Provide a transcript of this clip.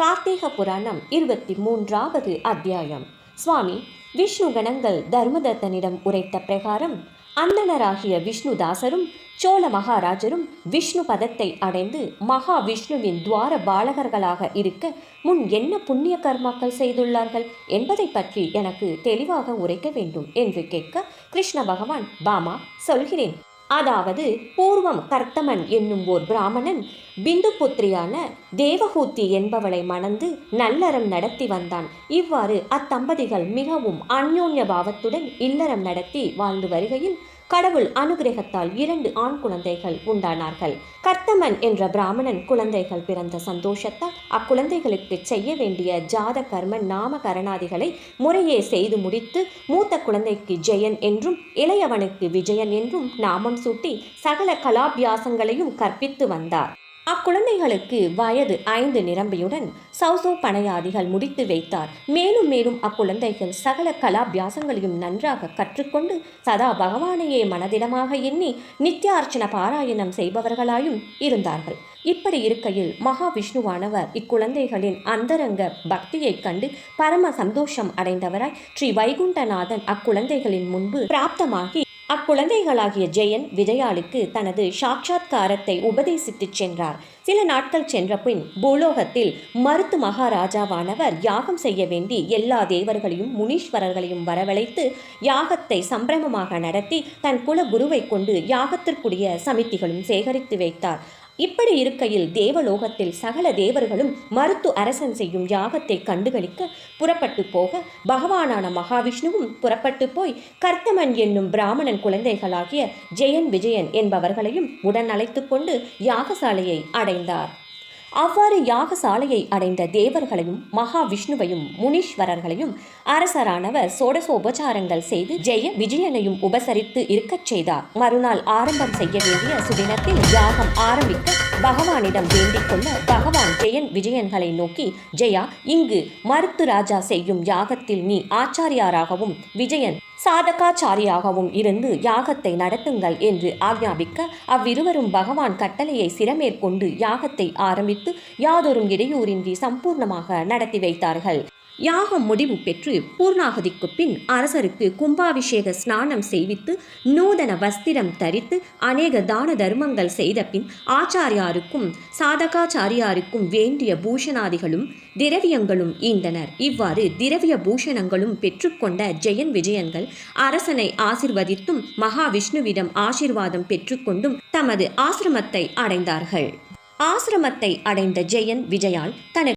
கார்த்திக புராணம் இருபத்தி மூன்றாவது அத்தியாயம். சுவாமி விஷ்ணு கணங்கள் தர்மதத்தனிடம் உரைத்த பிரகாரம் அந்தணராகிய விஷ்ணுதாசரும் சோழ மகாராஜரும் விஷ்ணு பதத்தை அடைந்து மகா விஷ்ணுவின் துவார பாலகர்களாக இருக்க முன் என்ன புண்ணிய கர்மாக்கள் செய்துள்ளார்கள் என்பதை பற்றி எனக்கு தெளிவாக உரைக்க வேண்டும் என்று கேட்க கிருஷ்ண பகவான் பாமா சொல்கிறேன். அதாவது பூர்வம் கர்த்தமன் என்னும் ஓர் பிராமணன் பிந்து புத்திரியான தேவஹூத்தி என்பவளை மணந்து நல்லறம் நடத்தி வந்தான். இவ்வாறு அத்தம்பதிகள் மிகவும் அந்யோன்ய பாவத்துடன் இல்லறம் நடத்தி வாழ்ந்து வருகையில் கடவுள் அனுகிரகத்தால் இரண்டு ஆண் குழந்தைகள் உண்டானார்கள். கர்த்தமன் என்ற பிராமணன் குழந்தைகள் பிறந்த சந்தோஷத்தால் அக்குழந்தைகளுக்கு செய்ய வேண்டிய ஜாத கர்ம நாமகரணாதிகளை முறையே செய்து முடித்து மூத்த குழந்தைக்கு ஜெயன் என்றும் இளையவனுக்கு விஜயன் என்றும் நாமம் சூட்டி சகல கலாபியாசங்களையும் கற்பித்து வந்தார். அக்குழந்தைகளுக்கு வயது ஐந்து நிரம்பியுடன் சௌசோ பனையாதிகள் முடித்து வைத்தார். மேலும் மேலும் அக்குழந்தைகள் சகல கலாபியாசங்களையும் நன்றாக கற்றுக்கொண்டு சதா பகவானையே மனதிடமாக எண்ணி நித்தியார்ச்சன பாராயணம் செய்பவர்களாயும் இருந்தார்கள். இப்படி இருக்கையில் மகாவிஷ்ணுவானவர் இக்குழந்தைகளின் அந்தரங்க பக்தியைக் கண்டு பரம சந்தோஷம் அடைந்தவராய் ஸ்ரீ வைகுண்டநாதன் அக்குழந்தைகளின் முன்பு பிராப்தமாகி அக்குழந்தைகளாகிய ஜெயன் விஜயாளுக்கு தனது சாட்சாத்காரத்தை உபதேசித்துச் சென்றார். சில நாட்கள் சென்ற பின் பூலோகத்தில் மருத்து மகாராஜாவானவர் யாகம் செய்ய வேண்டி எல்லா தேவர்களையும் முனீஸ்வரர்களையும் வரவழைத்து யாகத்தை சம்பிரமமாக நடத்தி தன் குல குருவை கொண்டு யாகத்திற்குரிய சமித்திகளும் சேகரித்து வைத்தார். இப்படி இருக்கையில் தேவலோகத்தில் சகல தேவர்களும் மருத்து அரசன் செய்யும் யாகத்தை கண்டுகளிக்க புறப்பட்டு போக பகவானான மகாவிஷ்ணுவும் புறப்பட்டு போய் கர்த்தமன் என்னும் பிராமணன் குழந்தைகளாகிய ஜெயன் விஜயன் என்பவர்களையும் உடன் அழைத்து கொண்டு யாகசாலையை அடைந்தார். அவ்வாறு யாகசாலையை அடைந்த தேவர்களையும் மகாவிஷ்ணுவையும் முனீஸ்வரர்களையும் அரசரானவர் சோடசோபச்சாரங்கள் செய்து ஜெய விஜயனையும் உபசரித்து இருக்கச் செய்தார். மறுநாள் ஆரம்பம் செய்ய வேண்டிய சுதினத்தில் யாகம் ஆரம்பிக்க பகவானிடம் வேண்டிக் கொள்ள பகவான் ஜெயன் விஜயன்களை நோக்கி ஜெயா இங்கு மருத்து ராஜா செய்யும் யாகத்தில் நீ ஆச்சாரியாராகவும் விஜயன் சாதகாச்சாரியாகவும் இருந்து யாகத்தை நடத்துங்கள் என்று ஆக்ஞாபிக்க அவ்விருவரும் பகவான் கட்டளையை சிரமேற்கொண்டு யாகத்தை ஆரம்பித்து யாதொரும் இடையூறின்றி சம்பூர்ணமாக நடத்தி வைத்தார்கள். யாகம் முடிவு பெற்று பூர்ணாகதிக்கு பின் அரசருக்கு கும்பாபிஷேக ஸ்நானம் செய்வித்து நூதன வஸ்திரம் தரித்து அநேக தான தர்மங்கள் செய்த பின் ஆச்சாரியாருக்கும் சாதகாச்சாரியாருக்கும் வேண்டிய பூஷணாதிகளும் திரவியங்களும் ஈந்தனர். இவ்வாறு திரவிய பூஷணங்களும் பெற்றுக்கொண்ட ஜெயன் விஜயன்கள் அரசனை ஆசிர்வதித்தும் மகாவிஷ்ணுவிடம் ஆசிர்வாதம் பெற்றுக்கொண்டும் தமது ஆசிரமத்தை அடைந்தார்கள். ஆசிரமத்தை அடைந்த ஜெயன் விஜயால் தனது